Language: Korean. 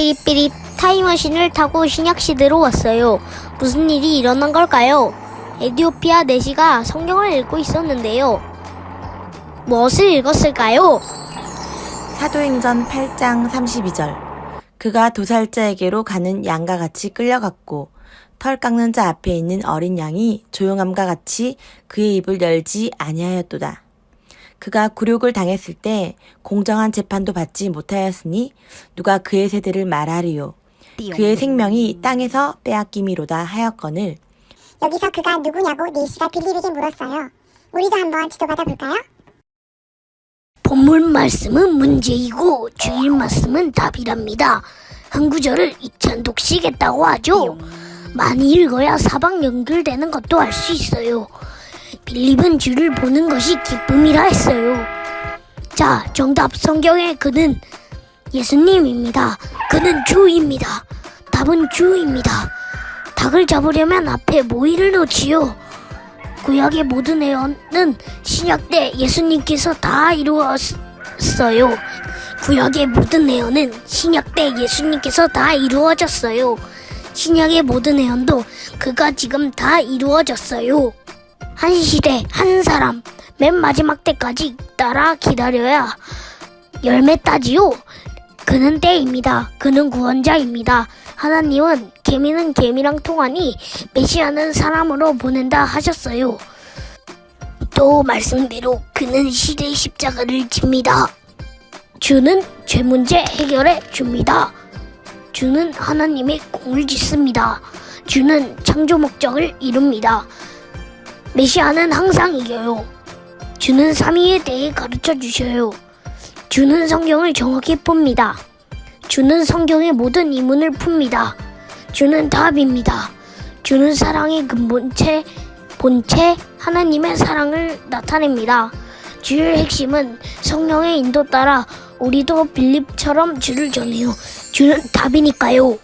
삐릿삐릿 타임머신을 타고 신약시대로 왔어요. 무슨 일이 일어난 걸까요? 에디오피아 내시가 성경을 읽고 있었는데요. 무엇을 읽었을까요? 사도행전 8장 32절. 그가 도살자에게로 가는 양과 같이 끌려갔고 털 깎는 자 앞에 있는 어린 양이 조용함과 같이 그의 입을 열지 아니하였도다. 그가 굴욕을 당했을 때 공정한 재판도 받지 못하였으니 누가 그의 세대를 말하리요. 그의 생명이 땅에서 빼앗김이로다 하였거늘 여기서 그가 누구냐고 네시가 빌립에게 물었어요. 우리도 한번 지도받아 볼까요? 본문 말씀은 문제이고 주일 말씀은 답이랍니다. 한 구절을 2천독씩 했다고 하죠. 많이 읽어야 사방 연결되는 것도 알 수 있어요. 빌립은 주를 보는 것이 기쁨이라 했어요. 자, 정답 성경의 그는 예수님입니다. 그는 주입니다. 답은 주입니다. 닭을 잡으려면 앞에 모이를 놓지요. 구약의 모든 예언은 신약 때 예수님께서 다 이루었어요. 구약의 모든 예언은 신약 때 예수님께서 다 이루어졌어요. 신약의 모든 예언도 그가 지금 다 이루어졌어요. 한 시대 한 사람 맨 마지막 때까지 따라 기다려야 열매 따지요. 그는 때입니다. 그는 구원자입니다. 하나님은 개미는 개미랑 통하니 메시아는 사람으로 보낸다 하셨어요. 또 말씀대로 그는 시대의 십자가를 집니다. 주는 죄 문제 해결해 줍니다. 주는 하나님의 공을 짓습니다. 주는 창조 목적을 이룹니다. 메시아는 항상 이겨요. 주는 삼위에 대해 가르쳐 주셔요. 주는 성경을 정확히 풉니다. 주는 성경의 모든 이문을 풉니다. 주는 답입니다. 주는 사랑의 근본체, 본체, 하나님의 사랑을 나타냅니다. 주의 핵심은 성령의 인도 따라 우리도 빌립처럼 주를 전해요. 주는 답이니까요.